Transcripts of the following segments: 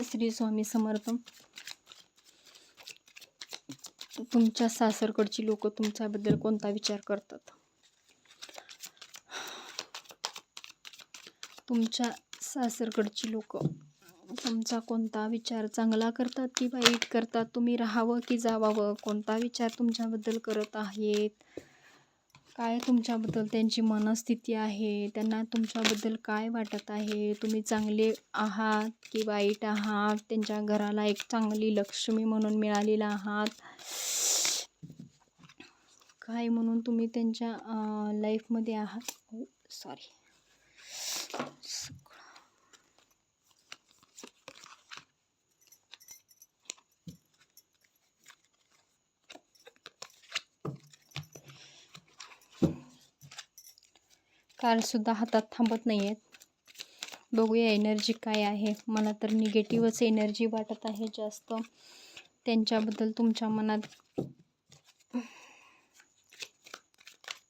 श्री स्वामी समर्थ. तुमच्या सासरकडची लोक तुमच्याबद्दल कोणता विचार करतात? तुमच्या सासरकडची लोक तुमचा कोणता विचार चांगला करतात की वाईट करतात? तुम्ही राहावं की जावावं? कोणता विचार तुमच्याबद्दल करत आहेत? काय तुमच्याबद्दल त्यांची मनस्थिती आहे? त्यांना तुमच्याबद्दल काय वाटत आहे? तुम्ही चांगले आहात की वाईट आहात? त्यांच्या घराला एक चांगली लक्ष्मी म्हणून मिळालेला आहात? काय म्हणून तुम्ही त्यांच्या लाईफमध्ये आहात? Oh, सॉरी कालसुद्धा हातात थांबत नाही आहेत बघूया एनर्जी काय आहे. मला तर निगेटिव्हच एनर्जी वाटत आहे जास्त. त्यांच्याबद्दल तुमच्या मनात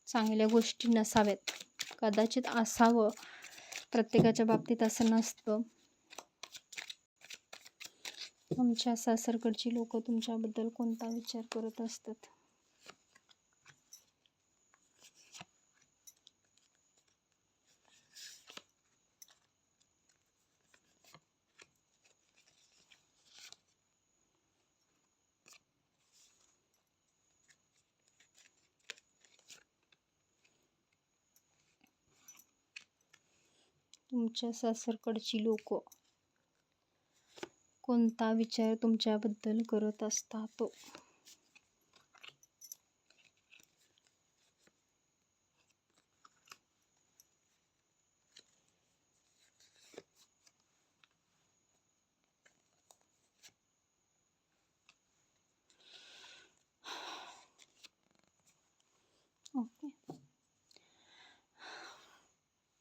चांगल्या गोष्टी नसाव्यात. कदाचित असावं. प्रत्येकाच्या बाबतीत असं नसतं. आमच्या सासरकडची लोक तुमच्याबद्दल कोणता विचार करत असतात? तुमच्या सासरकडची लोक? कोणता विचार तुमच्याबद्दल करत असतात?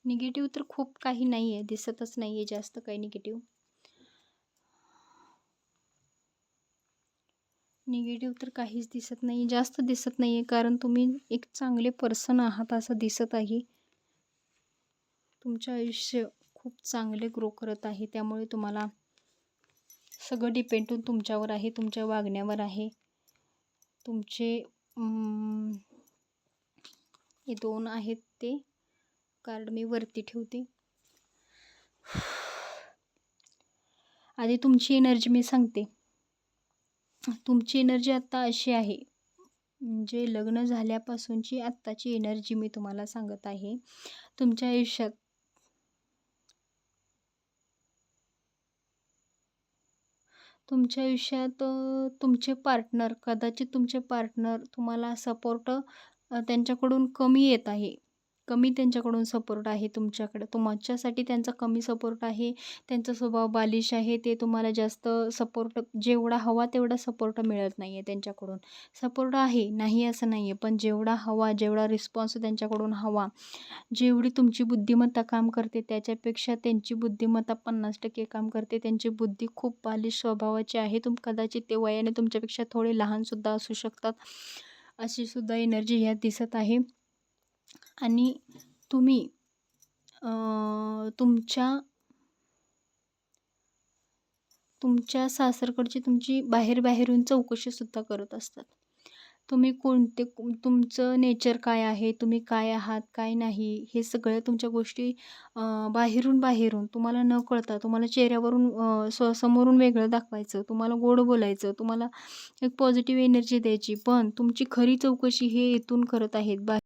निगेटिव्ह तर खूप काही नाही आहे दिसतच नाही आहे जास्त काही निगेटिव्ह. निगेटिव्ह तर काहीच दिसत नाही जास्त दिसत नाही आहे कारण तुम्ही एक चांगले पर्सन आहात असं दिसत आहे. तुमचं आयुष्य खूप चांगले ग्रो करत आहे त्यामुळे तुम्हाला सगळं डिपेंड तुमच्यावर आहे तुमच्या वागण्यावर आहे. तुमचे हे दोन आहेत ते. कार्ड मी वरती ठेवते. आधी तुमची एनर्जी मी सांगते. तुमची एनर्जी आत्ता अशी आहे. म्हणजे लग्न झाल्यापासूनची आत्ताची एनर्जी मी तुम्हाला सांगत आहे. तुमच्या आयुष्यात तुमच्या आयुष्यात तुमचे पार्टनर कदाचित तुमचे पार्टनर तुम्हाला सपोर्ट त्यांच्याकडून कमी येत आहे. कमी त्यांच्याकडून सपोर्ट आहे तुमच्याकडं. तुमच्यासाठी त्यांचा कमी सपोर्ट आहे त्यांचा स्वभाव बालिश आहे ते तुम्हाला जास्त सपोर्ट जेवढा हवा तेवढा सपोर्ट मिळत नाही आहे त्यांच्याकडून. सपोर्ट आहे नाही असं नाही आहे पण जेवढा हवा जेवढा रिस्पॉन्स त्यांच्याकडून हवा जेवढी तुमची बुद्धिमत्ता काम करते त्याच्यापेक्षा त्यांची बुद्धिमत्ता पन्नास टक्के काम करते त्यांची बुद्धी खूप बालिश स्वभावाची आहे. तुम कदाचित ते वयाने तुमच्यापेक्षा थोडे लहानसुद्धा असू शकतात अशी सुद्धा एनर्जी ह्यात दिसत आहे. आणि तुम्ही तुमच्या तुमच्या सासरकडची तुमची बाहेर बाहेरून चौकशीसुद्धा करत असतात. तुम्ही कोणते तुमचं नेचर काय आहे तुम्ही काय आहात काय नाही हे सगळ्या तुमच्या गोष्टी बाहेरून बाहेरून तुम्हाला न कळता तुम्हाला चेहऱ्यावरून स्व समोरून वेगळं दाखवायचं तुम्हाला गोड बोलायचं तुम्हाला एक पॉझिटिव्ह एनर्जी द्यायची पण तुमची खरी चौकशी हे इथून करत आहेत बा